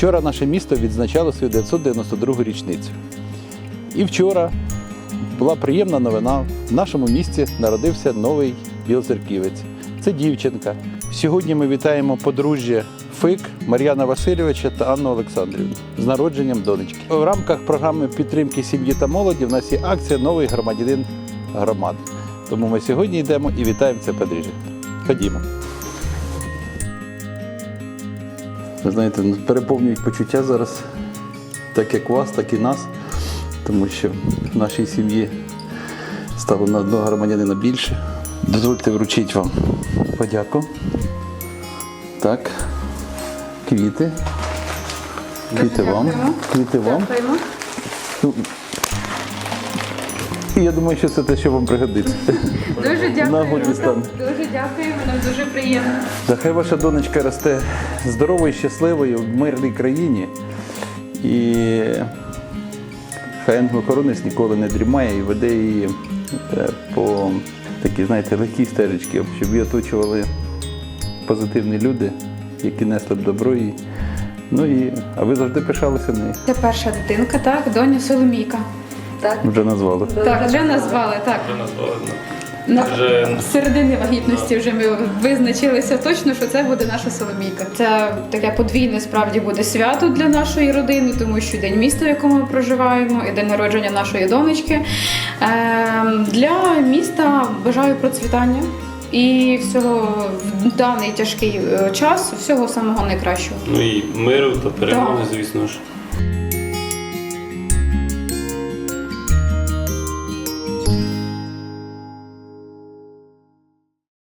Вчора наше місто відзначало свою 992 річницю. І вчора була приємна новина. В нашому місті народився новий білоцерківець. Це дівчинка. Сьогодні ми вітаємо подружжя Фик Мар'яна Васильовича та Анну Олександрівну з народженням донечки. В рамках програми підтримки сім'ї та молоді в нас є акція Новий громадянин громади. Тому ми сьогодні йдемо і вітаємо це подружжя. Ходімо. Ви знаєте, ну, переповнюють почуття зараз, так як вас, так і нас, тому що в нашій сім'ї стало на одного громадянина більше. Дозвольте вручити вам подяку. Так. Квіти. Квіти вам. Квіти вам. Ну, і я думаю, що це те, що вам пригодиться. Дуже дякуємо. Нагоді стане. Дуже дякуємо, нам дуже приємно. Та хай ваша донечка росте здоровою, щасливою в мирній країні. І хай ангел-охоронець ніколи не дрімає і веде її е, по такій, знаєте, легкій стежечці, щоб її оточували позитивні люди, які несли б добро їй. Ну і, а ви завжди пишалися нею. Це перша дитинка, так, доня Соломійка. Так. Вже назвали. Так, вже назвали, так. Вже назвали. На Вже- середини вагітності вже ми визначилися точно, що це буде наша Соломійка. Це таке подвійне справді буде свято для нашої родини, тому що день міста, в якому ми проживаємо, і день народження нашої донечки. Ем, Для міста бажаю процвітання і всього в даний тяжкий е, час, всього самого найкращого. Ну і миру та перемоги, звісно ж.